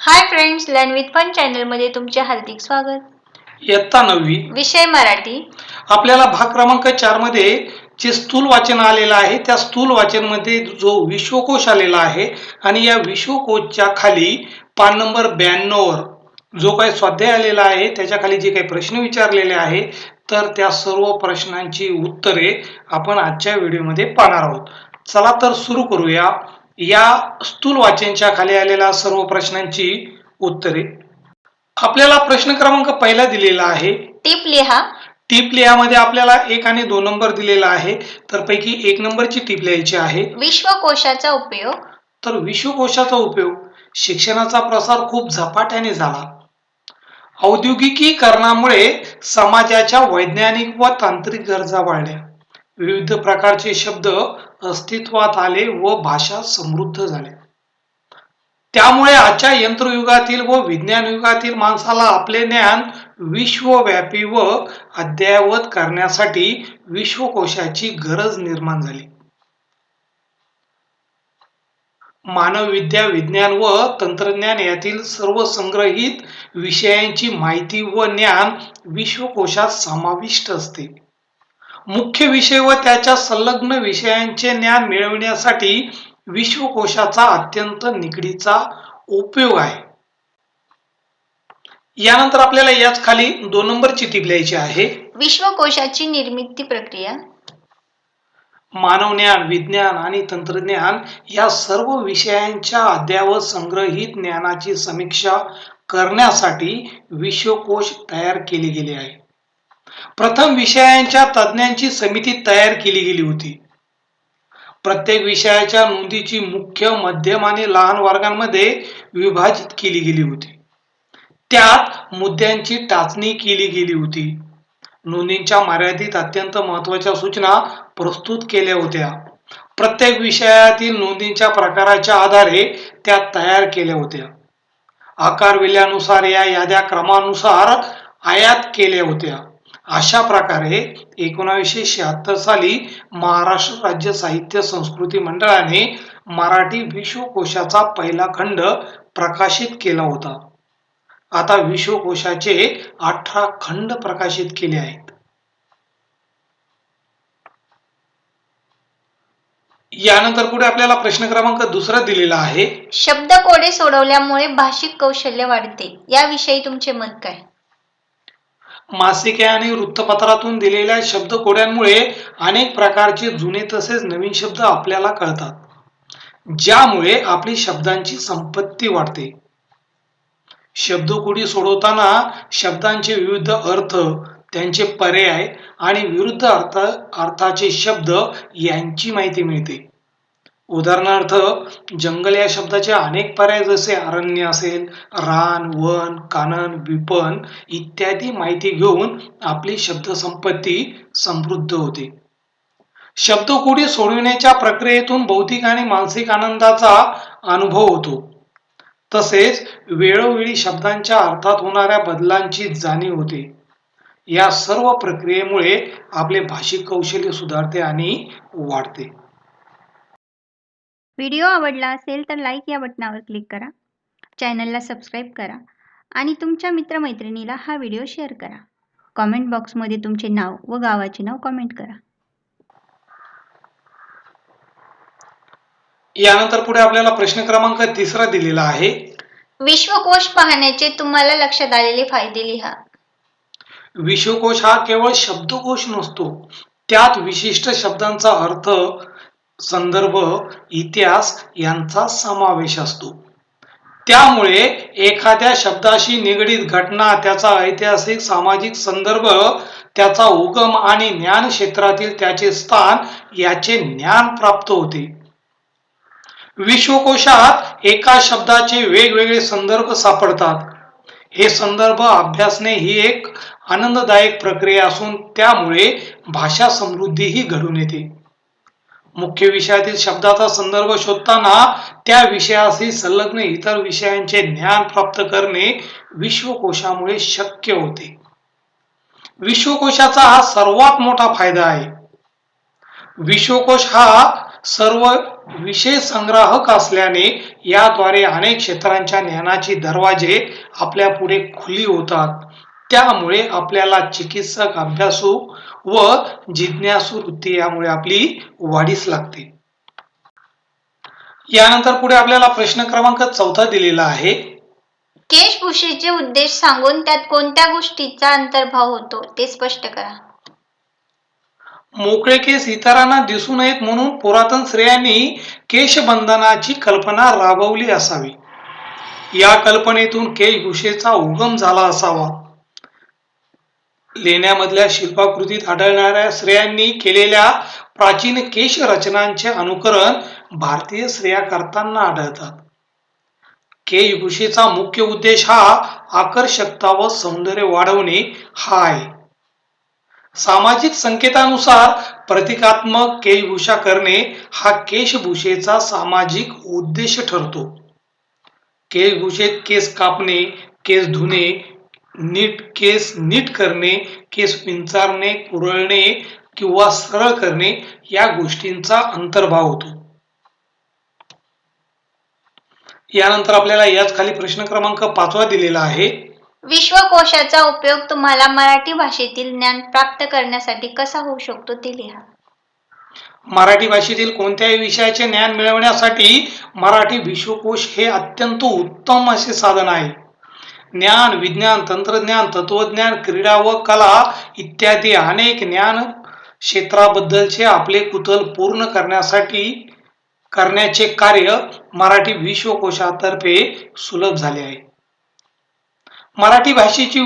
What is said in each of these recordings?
Hi friends learn with fun चॅनलमध्ये तुमचे हार्दिक स्वागत. इयत्ता नववी. विषय मराठी. आपल्याला भाग क्रमांक चारमध्ये जे स्थूल वाचन आलेलं आहे त्या स्थूल वाचनमध्ये जो विश्वकोश आलेला आहे आणि या विश्वकोशच्या खाली पान नंबर ब्याण्णववर जो काही स्वाध्याय आलेला आहे त्याच्याखाली जे काही प्रश्न विचारलेले आहे तर त्या सर्व प्रश्नांची उत्तरे आपण आजच्या व्हिडिओमध्ये पाहणार आहोत. चला तर सुरू करूया. या स्थूल वाचनच्या खाली आलेल्या सर्व प्रश्नांची उत्तरे. आपल्याला प्रश्न क्रमांक पहिला दिलेला आहे. टिप लिहा. टीप लिहामध्ये आपल्याला एक आणि दोन नंबर दिलेला आहे. तर पैकी एक नंबरची टीप लिहायची आहे. विश्वकोशाचा उपयोग. तर विश्वकोशाचा उपयोग. शिक्षणाचा प्रसार खूप झपाट्याने झाला. औद्योगिकीकरणामुळे समाजाच्या वैज्ञानिक व तांत्रिक गरजा वाढल्या. विविध प्रकारचे शब्द अस्तित्वात आले व भाषा समृद्ध झाल्या त्यामुळे आजच्या यंत्रयुगातील व विज्ञान युगातील माणसाला आपले ज्ञान विश्वव्यापी व अद्ययावत करण्यासाठी विश्वकोशाची गरज निर्माण झाली. मानवविद्या विज्ञान व तंत्रज्ञान यातील सर्व संग्रहित विषयांची माहिती व ज्ञान विश्वकोशात समाविष्ट असते. मुख्य विषय व त्याच्या संलग्न विषयांचे ज्ञान मिळविण्यासाठी विश्वकोशाचा अत्यंत निकडीचा उपयोग आहे. यानंतर आपल्याला याच खाली दोन नंबरची टीप लिहायची आहे. विश्वकोशाची निर्मिती प्रक्रिया. मानवज्ञान विज्ञान आणि तंत्रज्ञान या सर्व विषयांच्या अद्यावत संग्रहित ज्ञानाची समीक्षा करण्यासाठी विश्वकोश तयार केले गेले आहे. प्रथम विषयांच्या तज्ज्ञांची समिती तयार केली गेली होती. प्रत्येक विषयाच्या नोंदीची मुख्य मध्यम आणि लहान वर्गांमध्ये विभाजित केली गेली होती. त्यात मुद्द्यांची टाचणी केली गेली होती. नोंदींच्या मर्यादित अत्यंत महत्त्वाच्या सूचना प्रस्तुत केल्या होत्या. प्रत्येक विषयातील नोंदींच्या प्रकाराच्या आधारे त्या तयार केल्या होत्या. आकार विल्यानुसार या याद्या क्रमानुसार आयात केल्या होत्या. अशा प्रकारे एकोणावीसशे शहात्तर साली महाराष्ट्र राज्य साहित्य संस्कृती मंडळाने मराठी विश्वकोशाचा पहिला खंड प्रकाशित केला होता. आता विश्वकोशाचे अठरा खंड प्रकाशित केले आहेत. यानंतर पुढे आपल्याला प्रश्न क्रमांक दुसरा दिलेला आहे. शब्द कोडे सोडवल्यामुळे भाषिक कौशल्य वाढते. याविषयी तुमचे मत काय? मासिके आणि वृत्तपत्रातून दिलेल्या शब्दकोड्यांमुळे अनेक प्रकारचे जुने तसेच नवीन शब्द आपल्याला कळतात ज्यामुळे आपली शब्दांची संपत्ती वाढते. शब्दकोडी सोडवताना शब्दांचे विविध अर्थ त्यांचे पर्याय आणि विरुद्ध अर्थ अर्थाचे शब्द यांची माहिती मिळते. उदाहरणार्थ जंगल या शब्दाचे अनेक पर्याय जसे अरण्य असेल रान वन कानन विपण इत्यादी माहिती घेऊन आपली शब्दसंपत्ती समृद्ध होते. शब्दकोडी सोडविण्याच्या प्रक्रियेतून बौद्धिक आणि मानसिक आनंदाचा अनुभव होतो. तसेच वेळोवेळी शब्दांच्या अर्थात होणाऱ्या बदलांची जाणीव होते. या सर्व प्रक्रियेमुळे आपले भाषिक कौशल्य सुधारते आणि वाढते. व्हिडिओ आवडला असेल तर लाईक या बटनावर क्लिक करा. चॅनलला सबस्क्राईब करा आणि तुमच्या मित्रमैत्रिणीला हा व्हिडिओ शेअर करा. कॉमेंट बॉक्समध्ये तुमचे नाव व गावाचे नाव कमेंट करा. यानंतर पुढे आपल्याला प्रश्न क्रमांक तिसरा दिलेला आहे. विश्वकोश पाहण्याचे तुम्हाला लक्षात आलेले फायदे लिहा. विश्वकोश हा केवळ शब्दकोश नसतो. त्यात विशिष्ट शब्दांचा अर्थ संदर्भ इतिहास यांचा समावेश असतो. त्यामुळे एखाद्या शब्दाशी निगडीत घटना त्याचा ऐतिहासिक सामाजिक संदर्भ त्याचा उगम आणि ज्ञान क्षेत्रातील त्याचे स्थान याचे ज्ञान प्राप्त होते. विश्वकोशात एका शब्दाचे वेगवेगळे संदर्भ सापडतात. हे संदर्भ अभ्यासणे ही एक आनंददायक प्रक्रिया असून त्यामुळे भाषा समृद्धीही घडून येते. मुख्य विषयातील शब्दाचा संदर्भ शोधताना त्या विषयाशी संलग्न इतर विषयांचे ज्ञान प्राप्त करणे विश्वकोशामुळे शक्य होते. विश्वकोशाचा हा सर्वात मोठा फायदा आहे. विश्वकोश हा सर्व विषय संग्राहक असल्याने याद्वारे अनेक क्षेत्रांच्या ज्ञानाची दरवाजे आपल्या पुढे खुली होतात. त्यामुळे आपल्याला चिकित्सक अभ्यासू व जिज्ञासू वृत्ती यामुळे आपली वाढीस लागते. यानंतर पुढे आपल्याला प्रश्न क्रमांक चौथा दिलेला आहे. केशभूषेचे उद्देश सांगून त्यात कोणत्या गोष्टीचा अंतर्भाव होतो ते स्पष्ट करा. मोकळे केस इतरांना दिसू नयेत म्हणून पुरातन स्त्रियांनी केशबंधनाची कल्पना राबवली असावी. या कल्पनेतून केशभूषेचा उगम झाला असावा. लेण्यामधल्या शिल्पाकृतीत आढळणाऱ्या स्त्रियांनी केलेल्या प्राचीन केश रचनांचे अनुकरण भारतीय स्त्रिया करताना आढळतात. केशभूषेचा मुख्य उद्देश हा आकर्षकता व सौंदर्य वाढवणे हा आहे. सामाजिक संकेतानुसार प्रतिकात्मक केशभूषा करणे हा केशभूषेचा सामाजिक उद्देश ठरतो. केशभूषेत केस कापणे केस धुणे नीट केस नीट करणे केस पिंचारणे कुरळणे किंवा सरळ करणे या गोष्टींचा अंतर्भाव होतो. यानंतर आपल्याला याच खाली प्रश्न क्रमांक पाचवा दिलेला आहे. विश्वकोशाचा उपयोग तुम्हाला मराठी भाषेतील ज्ञान प्राप्त करण्यासाठी कसा होऊ शकतो ते लिहा. मराठी भाषेतील कोणत्याही विषयाचे ज्ञान मिळवण्यासाठी मराठी विश्वकोश हे अत्यंत उत्तम असे साधन आहे. ज्ञान विज्ञान तंत्रज्ञान तत्वज्ञान क्रीडा व कला इत्यादी अनेक ज्ञान क्षेत्राबद्दलचे आपले कुतल पूर्ण करण्यासाठी करण्याचे कार्य मराठी विश्वकोशातर्फे सुलभ झाले आहे. मराठी भाषेची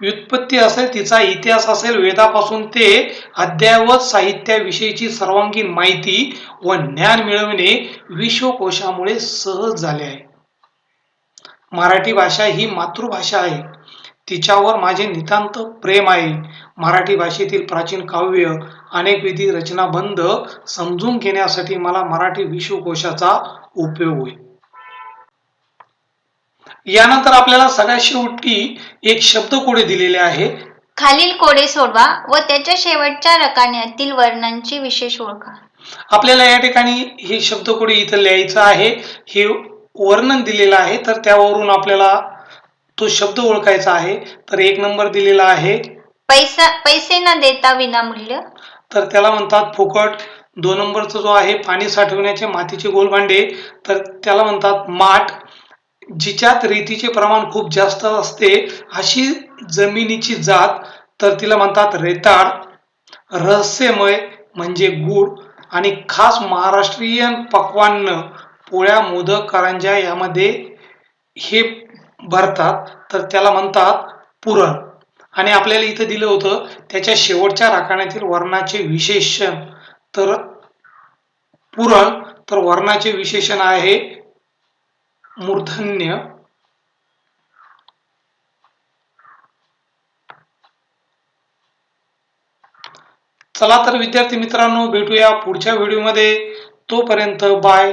व्युत्पत्ती असेल तिचा इतिहास असेल वेदापासून ते अद्ययावत साहित्याविषयीची सर्वांगीण माहिती व ज्ञान मिळवणे विश्वकोशामुळे सहज झाले आहे. मराठी भाषा ही मातृभाषा आहे. तिच्यावर माझे नितांत प्रेम आहे. मराठी भाषेतील प्राचीन काव्य अनेक विधी रचनाबंध समजून घेण्यासाठी मला मराठी विश्वकोशाचा उपयोग होईल यानंतर आपल्याला सगळ्यात शेवटी एक शब्दकोडे दिलेले आहे. खालील कोडे सोडवा व त्याच्या शेवटच्या रकान्यातील वर्णांची विशेष ओळखा. आपल्याला या ठिकाणी हे शब्दकोडी इथं लिहायचं आहे. हे वर्णन दिलेलं आहे तर त्यावरून आपल्याला तो शब्द ओळखायचा आहे. तर एक नंबर दिलेला आहे. पैसा पैसे न देता विनामूल्य. तर त्याला म्हणतात फुकट. दोन नंबरचा जो आहे पाणी साठवण्याचे मातीचे गोलभांडे. तर त्याला म्हणतात माठ. जिच्यात रेतीचे प्रमाण खूप जास्त असते अशी जमिनीची जात तर तिला म्हणतात रेताड रहस्यमय म्हणजे गुड आणि खास महाराष्ट्रीयन पक्वान्न पोळ्या मोदक करंज्या यामध्ये हे भरतात. तर त्याला म्हणतात पुरण. आणि आपल्याला इथं दिलं होतं त्याच्या शेवटच्या राखाण्यातील वर्णाचे विशेषण. तर पुरण तर वर्णाचे विशेषण आहे मूर्धन्य. चला तर विद्यार्थी मित्रांनो भेटूया पुढच्या व्हिडिओमध्ये. तोपर्यंत बाय.